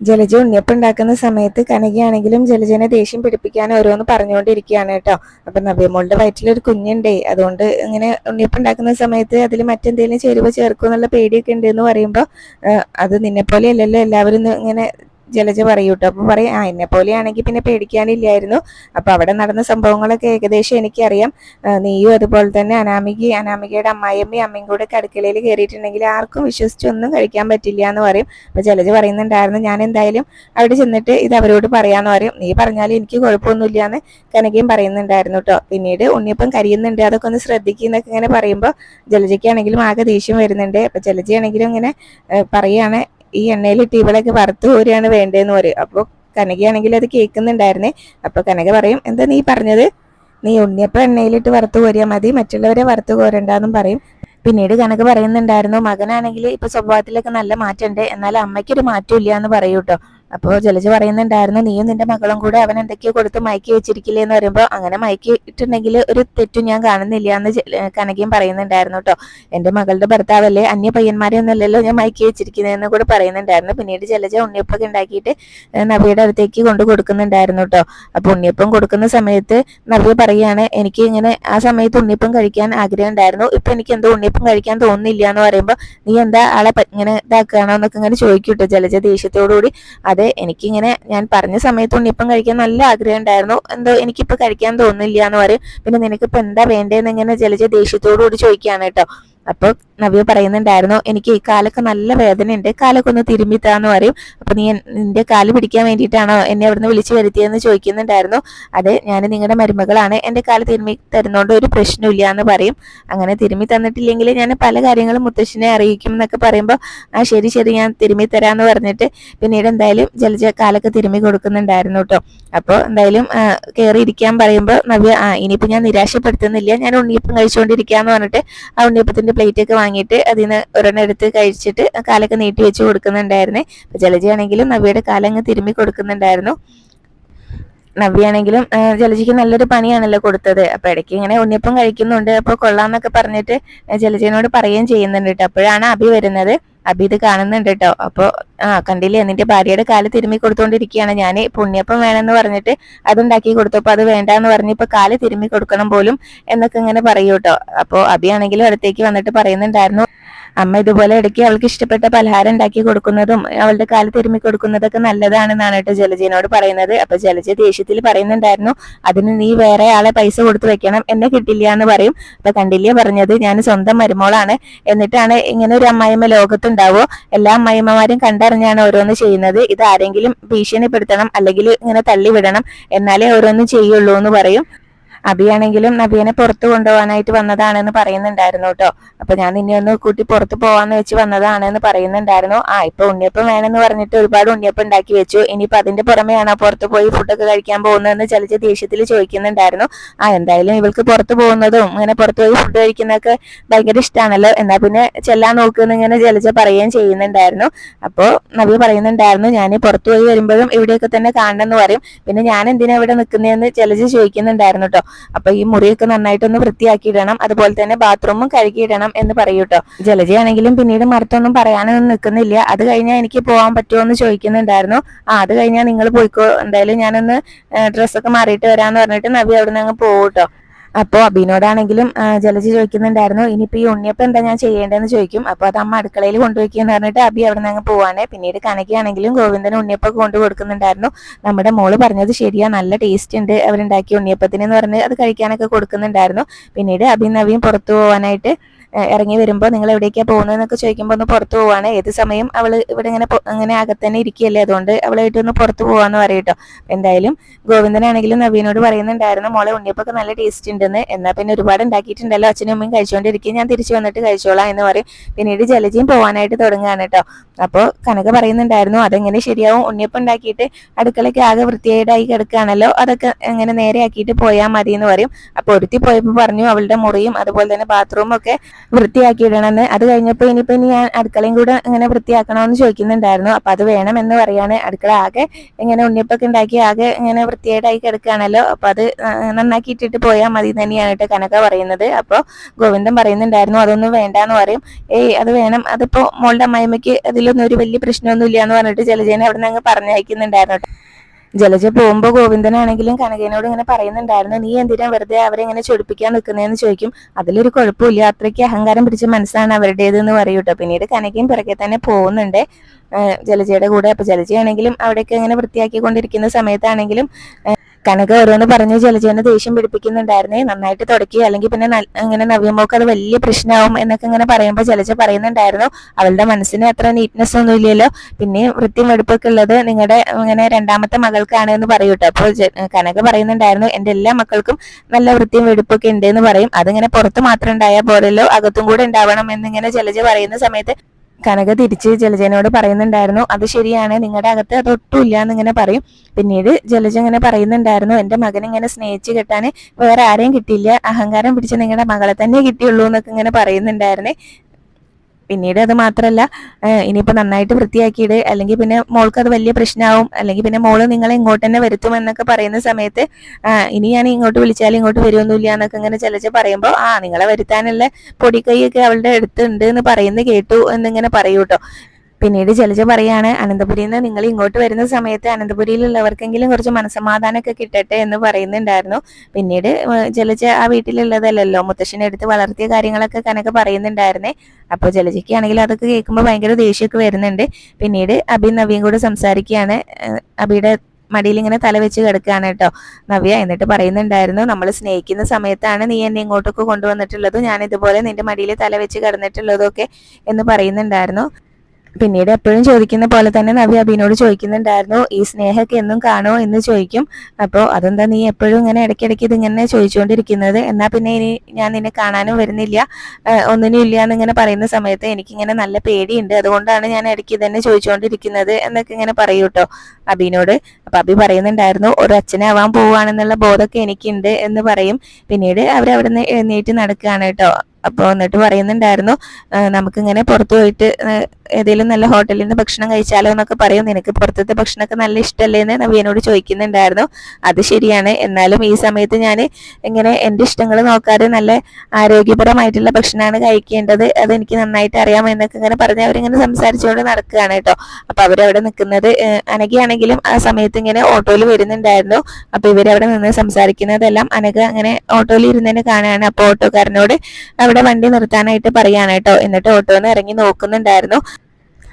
ജലജ ഉണ്ണിയപ്പം ഉണ്ടാക്കുന്ന സമയത്ത് കനകയാണെങ്കിലും ജലജനെ ദേഷ്യം പിടിപ്പിക്കാൻ ഓരോന്ന് പറഞ്ഞുകൊണ്ടിരിക്കുകയാണ് കേട്ടോ. അപ്പൊ നവ്യമോളുടെ വയറ്റിലൊരു കുഞ്ഞുണ്ടേ. അതുകൊണ്ട് ഇങ്ങനെ ഉണ്ണിയപ്പം ഉണ്ടാക്കുന്ന സമയത്ത് അതിൽ മറ്റെന്തെങ്കിലും ചേരുവ ചേർക്കും എന്നുള്ള പേടിയൊക്കെ ഉണ്ട് എന്ന് പറയുമ്പോൾ അത് നിന്നെ പോലെ അല്ലല്ലോ എല്ലാവരും ഇങ്ങനെ ജലജ പറയൂ കേട്ടോ അപ്പൊ പറയും ആ എന്നെ പോലെയാണെങ്കിൽ പിന്നെ പേടിക്കാനില്ലായിരുന്നു. അപ്പൊ അവിടെ നടന്ന സംഭവങ്ങളൊക്കെ ഏകദേശം എനിക്കറിയാം. നീയും അതുപോലെ തന്നെ അനാമിക അനാമികയുടെ അമ്മായിയമ്മയും അമ്മയും കൂടെ കടുക്കലയിൽ കയറിയിട്ടുണ്ടെങ്കിൽ ആർക്കും വിശ്വസിച്ചൊന്നും കഴിക്കാൻ പറ്റില്ല എന്ന് പറയും. അപ്പൊ ജലജ പറയുന്നുണ്ടായിരുന്നു ഞാൻ എന്തായാലും അവിടെ ചെന്നിട്ട് ഇത് അവരോട് പറയാന്ന് പറയും. നീ പറഞ്ഞാലും എനിക്ക് കുഴപ്പമൊന്നുമില്ല എന്ന് കനകയും പറയുന്നുണ്ടായിരുന്നു കേട്ടോ പിന്നീട് ഉണ്ണിയപ്പം കരിയുന്നുണ്ട്. അതൊക്കെ ഒന്ന് ശ്രദ്ധിക്കുന്നൊക്കെ ഇങ്ങനെ പറയുമ്പോൾ ജലജയ്ക്കാണെങ്കിലും ആകെ ദേഷ്യം വരുന്നുണ്ട്. അപ്പൊ ജലജയാണെങ്കിലും ഇങ്ങനെ പറയുകയാണ് ഈ എണ്ണയിലിട്ട് ഇവളൊക്കെ വറുത്ത് കോരിയാണ് വേണ്ടതെന്ന് പറയും. അപ്പോൾ കനകയാണെങ്കിൽ അത് കേൾക്കുന്നുണ്ടായിരുന്നേ. അപ്പോൾ കനക പറയും എന്താ നീ പറഞ്ഞത്? നീ ഉണ്ണിയപ്പം എണ്ണയിലിട്ട് വറുത്ത് കോരിയാൽ മതി. മറ്റുള്ളവരെ വറുത്ത് കോരണ്ടെന്നും പറയും. പിന്നീട് കനക പറയുന്നുണ്ടായിരുന്നു മകനാണെങ്കിൽ ഇപ്പൊ സ്വഭാവത്തിലൊക്കെ നല്ല മാറ്റമുണ്ട് എന്നാൽ അമ്മയ്ക്കൊരു മാറ്റം ഇല്ല എന്ന് പറയൂ കേട്ടോ അപ്പോൾ ജലജ പറയുന്നുണ്ടായിരുന്നു നീയും നിന്റെ മകളും കൂടെ അവൻ എന്തൊക്കെയോ കൊടുത്ത് മയക്കി വെച്ചിരിക്കില്ലേ എന്ന് പറയുമ്പോൾ അങ്ങനെ മയക്കി ഇട്ടുണ്ടെങ്കിൽ ഒരു തെറ്റും ഞാൻ കാണുന്നില്ല എന്ന് കനകയും പറയുന്നുണ്ടായിരുന്നു കേട്ടോ എന്റെ മകളുടെ ഭർത്താവല്ലേ അന്യ പയ്യന്മാരെ ഒന്നുമല്ലല്ലോ ഞാൻ മയക്കി വെച്ചിരിക്കുന്നതെന്ന് കൂടെ പറയുന്നുണ്ടായിരുന്നു. പിന്നീട് ജലജ ഉണ്ണിയപ്പൊക്കെ ഉണ്ടാക്കിയിട്ട് നബിയുടെ അടുത്തേക്ക് കൊണ്ടു കൊടുക്കുന്നുണ്ടായിരുന്നു കേട്ടോ അപ്പൊ ഉണ്ണിയപ്പം കൊടുക്കുന്ന സമയത്ത് നബി പറയാണ് എനിക്ക് ഇങ്ങനെ ആ സമയത്ത് ഉണ്ണിയപ്പം കഴിക്കാൻ ആഗ്രഹം ഉണ്ടായിരുന്നു ഇപ്പൊ എനിക്ക് എന്തോ ഉണ്ണിയപ്പം കഴിക്കാൻ തോന്നുന്നില്ല എന്ന് പറയുമ്പോൾ നീ എന്താ ആളെ ഇങ്ങനെ ഇതാക്കുകയാണോ എന്നൊക്കെ ഇങ്ങനെ ചോദിക്കൂട്ടോ ജലജ ദേഷ്യത്തോടുകൂടി. അതെ എനിക്കിങ്ങനെ ഞാൻ പറഞ്ഞ സമയത്ത് ഉണ്ണിയപ്പം കഴിക്കാൻ നല്ല ആഗ്രഹം ഉണ്ടായിരുന്നു. എന്തോ എനിക്കിപ്പോ കഴിക്കാൻ തോന്നില്ല എന്ന് പറയും. പിന്നെ നിനക്കിപ്പോ എന്താ വേണ്ടതെന്ന് ഇങ്ങനെ ജലജ ദേഷ്യത്തോടുകൂടി ചോദിക്കുകയാണ് കേട്ടോ. അപ്പൊ നവ്യ പറയുന്നുണ്ടായിരുന്നു എനിക്ക് ഈ കാലൊക്കെ നല്ല വേദന ഉണ്ട് കാലൊക്കെ ഒന്ന് തിരുമ്പിത്താന്ന് പറയും. അപ്പൊ നീ നിന്റെ കാൽ പിടിക്കാൻ വേണ്ടിയിട്ടാണോ എന്നെ അവിടുന്ന് വിളിച്ചു വരുത്തിയെന്ന് ചോദിക്കുന്നുണ്ടായിരുന്നു. അതെ ഞാൻ നിങ്ങളുടെ മരുമകളാണ്. എന്റെ കാൽ തിരുമ്മി തരുന്നോണ്ട് ഒരു പ്രശ്നമില്ല എന്ന് പറയും. അങ്ങനെ തിരുമ്മി തന്നിട്ടില്ലെങ്കിൽ ഞാൻ പല കാര്യങ്ങളും മുത്തശ്ശിനെ അറിയിക്കും എന്നൊക്കെ പറയുമ്പോൾ ആ ശരി ശരി ഞാൻ തിരുമ്മി തരാന്ന് പറഞ്ഞിട്ട് പിന്നീട് എന്തായാലും ജലജ കാലൊക്കെ തിരുമ്മി കൊടുക്കുന്നുണ്ടായിരുന്നു കേട്ടോ അപ്പോൾ എന്തായാലും കയറി ഇരിക്കാൻ പറയുമ്പോൾ നവ്യ ആ ഇനിയിപ്പോൾ ഞാൻ നിരാശപ്പെടുത്തുന്നില്ല. ഞാൻ ഉണ്ണിയപ്പം കഴിച്ചുകൊണ്ടിരിക്കാന്ന് പറഞ്ഞിട്ട് ആ ഉണ്ണിയപ്പത്തിന്റെ പ്ലേറ്റ് ഒക്കെ വാങ്ങിയിട്ട് അതിൽ നിന്ന് ഒരെണ്ണം എടുത്ത് കഴിച്ചിട്ട് കാലൊക്കെ നീട്ടി വെച്ച് കൊടുക്കുന്നുണ്ടായിരുന്നേ. അപ്പൊ ജലജയാണെങ്കിലും നവ്യയുടെ കാലങ്ങ് തിരുമ്മി കൊടുക്കുന്നുണ്ടായിരുന്നു. നവ്യാണെങ്കിലും ജലജയ്ക്ക് നല്ലൊരു പണിയാണല്ലോ കൊടുത്തത്. അപ്പൊ ഇടയ്ക്ക് ഇങ്ങനെ ഉണ്ണിയപ്പം കഴിക്കുന്നുണ്ട്. അപ്പൊ കൊള്ളാന്നൊക്കെ പറഞ്ഞിട്ട് ജലജയനോട് പറയുകയും ചെയ്യുന്നുണ്ട് കേട്ടോ. അപ്പോഴാണ് അഭി വരുന്നത്. അഭി ഇത് കാണുന്നുണ്ട് കേട്ടോ അപ്പൊ ആ കണ്ടില്ലേ? നിന്റെ ഭാര്യയുടെ കാൽ തിരുമ്മി കൊടുത്തോണ്ടിരിക്കുകയാണ്. ഞാൻ പുണ്യപ്പം വേണമെന്ന് പറഞ്ഞിട്ട് അതുണ്ടാക്കി കൊടുത്തപ്പോ അത് വേണ്ട എന്ന് പറഞ്ഞ് ഇപ്പൊ കാൽ തിരുമ്മി കൊടുക്കണം പോലും എന്നൊക്കെ ഇങ്ങനെ പറയൂ കേട്ടോ അപ്പൊ അഭിയാണെങ്കിലും അടുത്തേക്ക് വന്നിട്ട് പറയുന്നുണ്ടായിരുന്നു. അമ്മ ഇതുപോലെ ഇടയ്ക്ക് അവൾക്ക് ഇഷ്ടപ്പെട്ട പലഹാരം ഉണ്ടാക്കി കൊടുക്കുന്നതും അവളുടെ കാൽ തിരുമ്മി കൊടുക്കുന്നതൊക്കെ നല്ലതാണെന്നാണ് കേട്ടോ ജലജനോട് പറയുന്നത്. അപ്പൊ ജലജ ദേഷ്യത്തിൽ പറയുന്നുണ്ടായിരുന്നു അതിന് നീ വേറെ ആളെ പൈസ കൊടുത്തു വെക്കണം എന്നെ കിട്ടില്ല എന്ന് പറയും. അപ്പൊ കണ്ടില്ലേ പറഞ്ഞത് ഞാൻ സ്വന്തം മരുമോളാണ്. എന്നിട്ടാണ് ഇങ്ങനെ ഒരു അമ്മായിമ്മ ലോകത്തുണ്ടാവോ എല്ലാ അമ്മായിമ്മമാരും കണ്ടറിഞ്ഞാണ് ഓരോന്ന് ചെയ്യുന്നത്. ഇത് ആരെങ്കിലും ഭീഷണിപ്പെടുത്തണം അല്ലെങ്കിൽ ഇങ്ങനെ തള്ളിവിടണം എന്നാലേ ഓരോന്ന് ചെയ്യുള്ളൂ എന്ന് പറയും. അഭിയാണെങ്കിലും നബിയനെ പുറത്തു കൊണ്ടുപോകാനായിട്ട് വന്നതാണെന്ന് പറയുന്നുണ്ടായിരുന്നു കേട്ടോ. അപ്പൊ ഞാൻ നിന്നെ ഒന്ന് കൂട്ടി പുറത്ത് പോവാന്ന് വെച്ച് വന്നതാണെന്ന് പറയുന്നുണ്ടായിരുന്നു. ആ ഇപ്പൊ ഉണ്ണിയപ്പം വേണമെന്ന് പറഞ്ഞിട്ട് ഒരുപാട് ഉണ്ണിയപ്പം ഉണ്ടാക്കി വെച്ചു. ഇനിയിപ്പൊ അതിന്റെ പുറമെയാണോ പുറത്ത് പോയി ഫുഡൊക്കെ കഴിക്കാൻ പോകുന്നതെന്ന് ചലിച്ച ദേഷ്യത്തിൽ ചോദിക്കുന്നുണ്ടായിരുന്നു. ആ എന്തായാലും ഇവൾക്ക് പുറത്ത് പോകുന്നതും ഇങ്ങനെ പുറത്ത് പോയി ഫുഡ് കഴിക്കുന്നതൊക്കെ ഭയങ്കര ഇഷ്ടമാണല്ലോ എന്നാ പിന്നെ ചെല്ലാൻ നോക്കുമെന്ന് ഇങ്ങനെ ജലജ പറയുകയും ചെയ്യുന്നുണ്ടായിരുന്നു. അപ്പോ നബി പറയുന്നുണ്ടായിരുന്നു ഞാൻ പുറത്തു പോയി വരുമ്പോഴും ഇവിടെയൊക്കെ തന്നെ കാണണമെന്ന് പറയും. പിന്നെ ഞാൻ എന്തിനാ ഇവിടെ നിൽക്കുന്നതെന്ന് ജലജ ചോദിക്കുന്നുണ്ടായിരുന്നു കേട്ടോ. അപ്പൊ ഈ മുറിയൊക്കെ നന്നായിട്ടൊന്ന് വൃത്തിയാക്കിയിടണം. അതുപോലെ തന്നെ ബാത്റൂമും കഴുകിയിടണം എന്ന് പറയൂ കേട്ടോ ജലജയാണെങ്കിലും പിന്നീട് മറുത്തൊന്നും പറയാനൊന്നും നിൽക്കുന്നില്ല. അത് കഴിഞ്ഞാൽ എനിക്ക് പോകാൻ പറ്റുമോ എന്ന് ചോദിക്കുന്നുണ്ടായിരുന്നു. ആ അത് കഴിഞ്ഞാൽ നിങ്ങൾ പോയിക്കോ. എന്തായാലും ഞാനൊന്ന് ഡ്രസ്സൊക്കെ മാറിയിട്ട് വരാന്ന് പറഞ്ഞിട്ട് നബി അവിടെ നിന്ന് അങ്ങ് പോകും കേട്ടോ അപ്പോ അബിനോടാണെങ്കിലും ജലജി ചോദിക്കുന്നുണ്ടായിരുന്നു ഇനിയിപ്പോ ഈ ഉണ്ണിയപ്പം എന്താ ഞാൻ ചെയ്യേണ്ടതെന്ന് ചോദിക്കും. അപ്പൊ അത് അമ്മ അടുക്കളയിൽ കൊണ്ടുവയ്ക്കുമെന്ന് പറഞ്ഞിട്ട് അബി അവിടെ നിന്ന് അങ്ങ് പോവാണ്. പിന്നീട് കനകയാണെങ്കിലും ഗോവിന്ദന് ഉണ്ണിയപ്പം കൊണ്ടു കൊടുക്കുന്നുണ്ടായിരുന്നു. നമ്മുടെ മോൾ പറഞ്ഞത് ശരിയാ നല്ല ടേസ്റ്റ് ഉണ്ട്. അവരുണ്ടാക്കിയ ഉണ്ണിയപ്പത്തിന് എന്ന് പറഞ്ഞ് അത് കഴിക്കാനൊക്കെ കൊടുക്കുന്നുണ്ടായിരുന്നു. പിന്നീട് അബിയും നവിയും പുറത്തു പോകാനായിട്ട് ഇറങ്ങി വരുമ്പോൾ നിങ്ങൾ എവിടേക്കാ പോകുന്നതെന്നൊക്കെ ചോദിക്കുമ്പോൾ ഒന്ന് പുറത്തു പോവാണ്. ഏത് സമയം അവൾ ഇവിടെ ഇങ്ങനെ അങ്ങനെ അകത്തന്നെ ഇരിക്കുകയല്ലേ? അതുകൊണ്ട് അവളായിട്ട് ഒന്ന് പുറത്തു പോവാന്ന് പറയട്ടോ. എന്തായാലും ഗോവിന്ദനാണെങ്കിലും നവീനോട് പറയുന്നുണ്ടായിരുന്നു മോളെ ഉണ്ണിയപ്പൊക്കെ നല്ല ടേസ്റ്റ് ഉണ്ടെന്ന്. എന്നാൽ പിന്നെ ഒരുപാട് ഉണ്ടാക്കിയിട്ടുണ്ടല്ലോ. അച്ഛനും അമ്മയും കഴിച്ചുകൊണ്ടിരിക്കും ഞാൻ തിരിച്ചു വന്നിട്ട് കഴിച്ചോളാം എന്ന് പറയും. പിന്നീട് ജലജയും പോവാനായിട്ട് തുടങ്ങുകയാണ് കേട്ടോ. അപ്പോൾ കനക പറയുന്നുണ്ടായിരുന്നു അതെങ്ങനെ ശരിയാവും? ഉണ്ണിയപ്പം ഉണ്ടാക്കിയിട്ട് അടുക്കളയ്ക്ക് ആകെ വൃത്തിയായിട്ടായി കിടക്കുകയാണല്ലോ. അതൊക്കെ എങ്ങനെ നേരെയാക്കിയിട്ട് പോയാൽ മതി എന്ന് പറയും. അപ്പോൾ ഒരുത്തി പോയപ്പോൾ പറഞ്ഞു അവളുടെ മുറിയും അതുപോലെ തന്നെ ബാത്റൂമും വൃത്തിയാക്കിയിടണമെന്ന്. അത് കഴിഞ്ഞപ്പോൾ ഇനിയിപ്പോൾ ഇനി ഞാൻ അടുക്കളയും കൂടെ ഇങ്ങനെ വൃത്തിയാക്കണമെന്ന് ചോദിക്കുന്നുണ്ടായിരുന്നു. അപ്പോൾ അത് വേണമെന്ന് പറയാണ് അടുക്കള ആകെ ഇങ്ങനെ ഉണ്ണിയപ്പൊക്കെ ഉണ്ടാക്കി ആകെ ഇങ്ങനെ വൃത്തിയായിട്ടായി കിടക്കുകയാണല്ലോ. അപ്പോൾ അത് ആ, നന്നാക്കി ഇട്ടിട്ട് പോയാൽ മതി തന്നെയാണ് കേട്ടോ കനക പറയുന്നത്. അപ്പോൾ ഗോവിന്ദൻ പറയുന്നുണ്ടായിരുന്നു അതൊന്നും വേണ്ടാന്ന് പറയും. ഏയ് അത് വേണം. അതിപ്പോൾ മോളുടെ അമ്മായിമ്മയ്ക്ക് അതിലൊന്നും ഒരു വലിയ പ്രശ്നമൊന്നും ഇല്ല എന്ന് പറഞ്ഞിട്ട് ജലജേനെ അവിടെ നിന്ന് അങ്ങ് പറഞ്ഞയക്കുന്നുണ്ടായിരുന്നു. ജലജ പോകുമ്പോ ഗോവിന്ദനാണെങ്കിലും കനകനോട് ഇങ്ങനെ പറയുന്നുണ്ടായിരുന്നു നീ എന്തിനാ വെറുതെ അവരെ ഇങ്ങനെ ചൊടിപ്പിക്കാൻ നിൽക്കുന്നതെന്ന് ചോദിക്കും. അതിലൊരു കുഴപ്പമില്ല. അത്രയ്ക്ക് അഹങ്കാരം പിടിച്ച മനസ്സാണ് അവരുടേത് എന്ന് പറയും കേട്ടോ പിന്നീട് കനകയും പിറകെ തന്നെ പോകുന്നുണ്ട്. ജലജയുടെ കൂടെ. അപ്പൊ ജലജയാണെങ്കിലും അവിടെയൊക്കെ ഇങ്ങനെ വൃത്തിയാക്കിക്കൊണ്ടിരിക്കുന്ന സമയത്താണെങ്കിലും കനക ഓരോന്ന് പറഞ്ഞ് ജലജേനെ ദേഷ്യം പിടിപ്പിക്കുന്നുണ്ടായിരുന്നേ. നന്നായിട്ട് തുടക്കി. അല്ലെങ്കിൽ പിന്നെ ഇങ്ങനെ നവ്യമോക്ക് അത് വലിയ പ്രശ്നമാവും എന്നൊക്കെ ഇങ്ങനെ പറയുമ്പോൾ ജലജ പറയുന്നുണ്ടായിരുന്നു. അവളുടെ മനസ്സിന് അത്ര നീറ്റ്നെസ് ഒന്നും ഇല്ലല്ലോ. പിന്നെ വൃത്തിയും വെടുപ്പൊക്കെ ഉള്ളത് നിങ്ങളുടെ ഇങ്ങനെ രണ്ടാമത്തെ മകൾക്കാണ് എന്ന് പറയൂട്ടോ അപ്പോൾ കനക പറയുന്നുണ്ടായിരുന്നു എന്റെ എല്ലാ മക്കൾക്കും നല്ല വൃത്തിയും വെടുപ്പൊക്കെ ഉണ്ട് എന്ന് പറയും. അതിങ്ങനെ പുറത്ത് മാത്രം ഉണ്ടായാൽ പോരല്ലോ. അകത്തും കൂടെ ഉണ്ടാവണം എന്നിങ്ങനെ ജലജ പറയുന്ന സമയത്ത് കനക തിരിച്ച് ജലജനോട് പറയുന്നുണ്ടായിരുന്നു അത് ശരിയാണ് നിങ്ങളുടെ അകത്ത് അതൊട്ടും ഇല്ല എന്നിങ്ങനെ പറയും. പിന്നീട് ജലജ ഇങ്ങനെ പറയുന്നുണ്ടായിരുന്നു എന്റെ മകൻ ഇങ്ങനെ സ്നേഹിച്ച് കെട്ടാൻ വേറെ ആരെയും കിട്ടിയില്ല. അഹങ്കാരം പിടിച്ച് നിങ്ങളുടെ മകളെ തന്നെ കിട്ടിയുള്ളൂ എന്നൊക്കെ ഇങ്ങനെ പറയുന്നുണ്ടായിരുന്നേ. പിന്നീട് അത് മാത്രമല്ല ഇനിയിപ്പോൾ ഇനിയിപ്പോ നന്നായിട്ട് വൃത്തിയാക്കിയിട് അല്ലെങ്കിൽ പിന്നെ മോൾക്ക് അത് വലിയ പ്രശ്നമാവും അല്ലെങ്കിൽ പിന്നെ മോൾ നിങ്ങളെ ഇങ്ങോട്ട് തന്നെ വരുത്തും എന്നൊക്കെ പറയുന്ന സമയത്ത് ഇനി ഞാൻ ഇങ്ങോട്ട് വിളിച്ചാൽ ഇങ്ങോട്ട് വരുമൊന്നുമില്ല എന്നൊക്കെ ഇങ്ങനെ ചിലച്ച് പറയുമ്പോൾ ആ നിങ്ങളെ വരുത്താനുള്ള പൊടിക്കൈയൊക്കെ അവളുടെ അടുത്തുണ്ട് എന്ന് പറയുന്നത് കേട്ടു എന്നിങ്ങനെ പറയൂ കേട്ടോ പിന്നീട് ജലജ പറയാണ് അനന്തപുരിയിൽ നിന്ന് നിങ്ങൾ ഇങ്ങോട്ട് വരുന്ന സമയത്ത് അനന്തപുരിയിലുള്ളവർക്കെങ്കിലും കുറച്ച് മനസമാധാനമൊക്കെ കിട്ടട്ടെ എന്ന് പറയുന്നുണ്ടായിരുന്നു. പിന്നീട് ജലജ ആ വീട്ടിലുള്ളതല്ലല്ലോ മുത്തശ്ശനെ എടുത്ത് വളർത്തിയ കാര്യങ്ങളൊക്കെ കനക്ക് പറയുന്നുണ്ടായിരുന്നേ. അപ്പോൾ ജലജയ്ക്കാണെങ്കിൽ അതൊക്കെ കേൾക്കുമ്പോൾ ഭയങ്കര ദേഷ്യമൊക്കെ വരുന്നുണ്ട്. പിന്നീട് അബി നവ്യം കൂടെ സംസാരിക്കുകയാണ് അബിയുടെ മടിയിൽ ഇങ്ങനെ തല വെച്ച് കിടക്കുകയാണ് കേട്ടോ. നവ്യ എന്നിട്ട് പറയുന്നുണ്ടായിരുന്നു നമ്മൾ സ്നേഹിക്കുന്ന സമയത്താണ് നീ എന്നെ ഇങ്ങോട്ടൊക്കെ കൊണ്ടുവന്നിട്ടുള്ളതും. ഞാൻ ഇതുപോലെ നിന്റെ മടിയിൽ തല വെച്ച് കിടന്നിട്ടുള്ളതൊക്കെ എന്ന് പറയുന്നുണ്ടായിരുന്നു. പിന്നീട് എപ്പോഴും ചോദിക്കുന്ന പോലെ തന്നെ നവി അബിനോട് ചോദിക്കുന്നുണ്ടായിരുന്നു ഈ സ്നേഹമൊക്കെ എന്നും കാണോ എന്ന് ചോദിക്കും. അപ്പോൾ അതെന്താ നീ എപ്പോഴും ഇങ്ങനെ ഇടയ്ക്കിടയ്ക്ക് ഇതിങ്ങനെ ചോദിച്ചുകൊണ്ടിരിക്കുന്നത്? എന്നാ പിന്നെ ഇനി ഞാൻ നിന്നെ കാണാനും വരുന്നില്ല. ഒന്നിനും ഇല്ല എന്നിങ്ങനെ പറയുന്ന സമയത്ത് എനിക്കിങ്ങനെ നല്ല പേടിയുണ്ട്. അതുകൊണ്ടാണ് ഞാൻ ഇടയ്ക്ക് തന്നെ ചോദിച്ചുകൊണ്ടിരിക്കുന്നത് എന്നൊക്കെ ഇങ്ങനെ പറയൂ കേട്ടോ അബിനോട്. അപ്പൊ അബി പറയുന്നുണ്ടായിരുന്നു ഒരു അച്ഛനാവാൻ പോവുകയാണെന്നുള്ള ബോധമൊക്കെ എനിക്കുണ്ട് എന്ന് പറയും. പിന്നീട് അവരവിടെ നിന്ന് എഴുന്നേറ്റ് നടക്കുകയാണ് കേട്ടോ. അപ്പോൾ എന്നിട്ട് പറയുന്നുണ്ടായിരുന്നു നമുക്ക് നമുക്കിങ്ങനെ പുറത്തു പോയിട്ട് ഏതെങ്കിലും നല്ല ഹോട്ടലിൽ നിന്ന് ഭക്ഷണം കഴിച്ചാലോ എന്നൊക്കെ പറയും. നിനക്ക് പുറത്തത്തെ ഭക്ഷണമൊക്കെ നല്ല ഇഷ്ടമല്ലേ എന്ന് നവ്യനോട് ചോദിക്കുന്നുണ്ടായിരുന്നു. അത് ശരിയാണ്. എന്നാലും ഈ സമയത്ത് ഞാൻ ഇങ്ങനെ എന്റെ ഇഷ്ടങ്ങൾ നോക്കാതെ നല്ല ആരോഗ്യപരമായിട്ടുള്ള ഭക്ഷണമാണ് കഴിക്കേണ്ടത്. അത് എനിക്ക് നന്നായിട്ട് അറിയാം എന്നൊക്കെ ഇങ്ങനെ പറഞ്ഞ് അവരിങ്ങനെ സംസാരിച്ചുകൊണ്ട് നടക്കുകയാണ് കേട്ടോ. അപ്പൊ അവരവിടെ നിൽക്കുന്നത് അനകയാണെങ്കിലും ആ സമയത്ത് ഇങ്ങനെ ഓട്ടോയിൽ വരുന്നുണ്ടായിരുന്നു. അപ്പൊ ഇവരവിടെ നിന്ന് സംസാരിക്കുന്നതെല്ലാം അനഘ അങ്ങനെ ഓട്ടോയിൽ ഇരുന്നതിന് കാണുകയാണ്. അപ്പോൾ ഓട്ടോക്കാരനോട് അവിടെ വണ്ടി നിർത്താനായിട്ട് പറയാണ് കേട്ടോ. എന്നിട്ട് ഓട്ടോന്ന് ഇറങ്ങി നോക്കുന്നുണ്ടായിരുന്നു.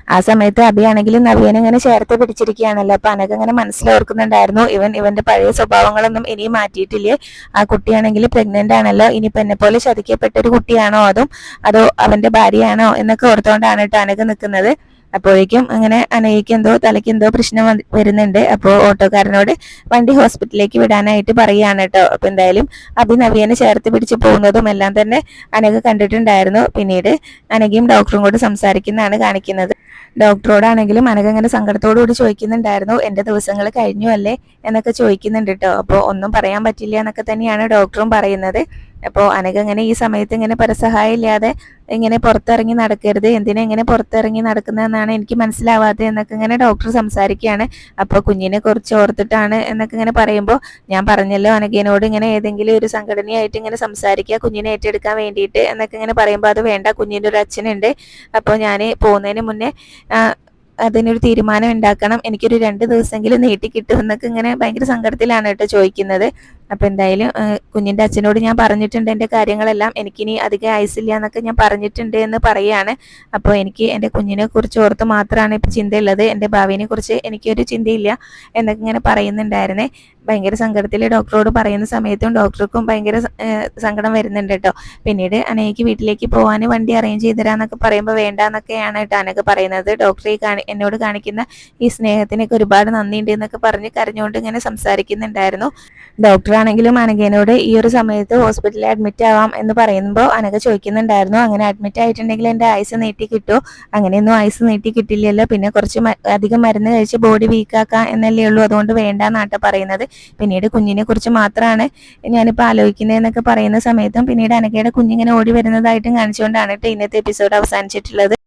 ആ സമയത്ത് അഭിയാണെങ്കിലും നവ്യനെ ഇങ്ങനെ ചേർത്ത് പിടിച്ചിരിക്കുകയാണല്ലോ. അപ്പൊ അനഘ ഇങ്ങനെ മനസ്സിലോർക്കുന്നുണ്ടായിരുന്നു. ഇവൻ ഇവന്റെ പഴയ സ്വഭാവങ്ങളൊന്നും ഇനിയും മാറ്റിയിട്ടില്ലേ? ആ കുട്ടിയാണെങ്കിൽ പ്രഗ്നന്റ് ആണല്ലോ. ഇനിയിപ്പോ എന്നെ പോലെ ചതിക്കപ്പെട്ട ഒരു കുട്ടിയാണോ അതും അതോ അവന്റെ ഭാര്യയാണോ എന്നൊക്കെ ഓർത്തുകൊണ്ടാണ് കേട്ടോ അനഘ നിൽക്കുന്നത് അപ്പോഴേക്കും അങ്ങനെ അനയ്ക്ക് എന്തോ തലയ്ക്ക് എന്തോ പ്രശ്നം വരുന്നുണ്ട്. അപ്പോൾ ഓട്ടോക്കാരനോട് വണ്ടി ഹോസ്പിറ്റലിലേക്ക് വിടാനായിട്ട് പറയുകയാണ് കേട്ടോ. അപ്പൊ എന്തായാലും അഭി നവ്യനെ ചേർത്ത് പിടിച്ച് പോകുന്നതും എല്ലാം തന്നെ അനഘ കണ്ടിട്ടുണ്ടായിരുന്നു. പിന്നീട് അനകയും ഡോക്ടറും കൂടെ സംസാരിക്കുന്നതാണ് കാണിക്കുന്നത്. ഡോക്ടറോടാണെങ്കിലും അനഘ ഇങ്ങനെ സങ്കടത്തോടു കൂടി ചോദിക്കുന്നുണ്ടായിരുന്നു എന്റെ ദിവസങ്ങൾ കഴിഞ്ഞു അല്ലേ? എന്നൊക്കെ ചോദിക്കുന്നുണ്ട് കേട്ടോ അപ്പോൾ ഒന്നും പറയാൻ പറ്റില്ല എന്നൊക്കെ തന്നെയാണ് ഡോക്ടറും പറയുന്നത്. അപ്പോൾ അനഘ ഇങ്ങനെ ഈ സമയത്ത് ഇങ്ങനെ പരസഹായം ഇല്ലാതെ ഇങ്ങനെ പുറത്തിറങ്ങി നടക്കരുത്. എന്തിനാ ഇങ്ങനെ പുറത്തിറങ്ങി നടക്കുന്നതെന്നാണ് എനിക്ക് മനസ്സിലാവാത്തത് എന്നൊക്കെ ഇങ്ങനെ ഡോക്ടർ സംസാരിക്കുകയാണ്. അപ്പോൾ കുഞ്ഞിനെ കുറിച്ച് ഓർത്തിട്ടാണ് എന്നൊക്കെ ഇങ്ങനെ പറയുമ്പോൾ ഞാൻ പറഞ്ഞല്ലോ അനഘേനോട് ഇങ്ങനെ ഏതെങ്കിലും ഒരു സംഘടനയായിട്ട് ഇങ്ങനെ സംസാരിക്കുക കുഞ്ഞിനെ ഏറ്റെടുക്കാൻ വേണ്ടിയിട്ട് എന്നൊക്കെ ഇങ്ങനെ പറയുമ്പോൾ അത് വേണ്ട കുഞ്ഞിന്റെ ഒരു അച്ഛനുണ്ട്. അപ്പോൾ ഞാൻ പോകുന്നതിന് മുന്നേ അതിനൊരു തീരുമാനം ഉണ്ടാക്കണം. എനിക്കൊരു രണ്ട് ദിവസമെങ്കിലും നീട്ടി കിട്ടും എന്നൊക്കെ ഇങ്ങനെ ഭയങ്കര സങ്കടത്തിലാണ് കേട്ടോ ചോദിക്കുന്നത്. അപ്പൊ എന്തായാലും കുഞ്ഞിന്റെ അച്ഛനോട് ഞാൻ പറഞ്ഞിട്ടുണ്ട് എന്റെ കാര്യങ്ങളെല്ലാം. എനിക്കിനി അധികം ആയുസില്ല എന്നൊക്കെ ഞാൻ പറഞ്ഞിട്ടുണ്ട് എന്ന് പറയാണ്. അപ്പോൾ എനിക്ക് എന്റെ കുഞ്ഞിനെ കുറിച്ച് ഓർത്ത് മാത്രമാണ് ഇപ്പൊ ചിന്തയുള്ളത്. എന്റെ ഭാവിനെ കുറിച്ച് എനിക്കൊരു ചിന്തയില്ല എന്നൊക്കെ ഇങ്ങനെ പറയുന്നുണ്ടായിരുന്നേ. ഭയങ്കര സങ്കടത്തിൽ ഡോക്ടറോട് പറയുന്ന സമയത്തും ഡോക്ടർക്കും ഭയങ്കര സങ്കടം വരുന്നുണ്ട് കേട്ടോ. പിന്നീട് അനയ്ക്ക് വീട്ടിലേക്ക് പോകാൻ വണ്ടി അറേഞ്ച് ചെയ്ത് പറയുമ്പോൾ വേണ്ട എന്നൊക്കെയാണ് കേട്ടോ അനക്ക് പറയുന്നത്. ഡോക്ടറെ കാണി എന്നോട് കാണിക്കുന്ന ഈ സ്നേഹത്തിനൊക്കെ ഒരുപാട് നന്ദിയുണ്ട് എന്നൊക്കെ പറഞ്ഞ് കരഞ്ഞുകൊണ്ട് ഇങ്ങനെ സംസാരിക്കുന്നുണ്ടായിരുന്നു. ഡോക്ടർ ഡോക്ടറാണെങ്കിലും അനഘേനോട് ഈ ഒരു സമയത്ത് ഹോസ്പിറ്റലിൽ അഡ്മിറ്റ് ആവാം എന്ന് പറയുമ്പോൾ അനക ചോദിക്കുന്നുണ്ടായിരുന്നു. അങ്ങനെ അഡ്മിറ്റ് ആയിട്ടുണ്ടെങ്കിൽ എന്റെ ആയുസ് നീട്ടി കിട്ടുമോ അങ്ങനെയൊന്നും ആയുസ് നീട്ടി കിട്ടില്ലല്ലോ. പിന്നെ കുറച്ച് അധികം മരുന്ന് കഴിച്ച് ബോഡി വീക്കാക്കാം എന്നല്ലേ ഉള്ളൂ. അതുകൊണ്ട് വേണ്ട എന്നാട്ട് പറയുന്നത്. പിന്നീട് കുഞ്ഞിനെ കുറിച്ച് മാത്രമാണ് ഞാനിപ്പോൾ ആലോചിക്കുന്നതെന്നൊക്കെ പറയുന്ന സമയത്തും പിന്നീട് അനകയുടെ കുഞ്ഞിങ്ങനെ ഓടി വരുന്നതായിട്ടും കാണിച്ചുകൊണ്ടാണ് കേട്ടോ ഇന്നത്തെ എപ്പിസോഡ് അവസാനിച്ചിട്ടുള്ളത്.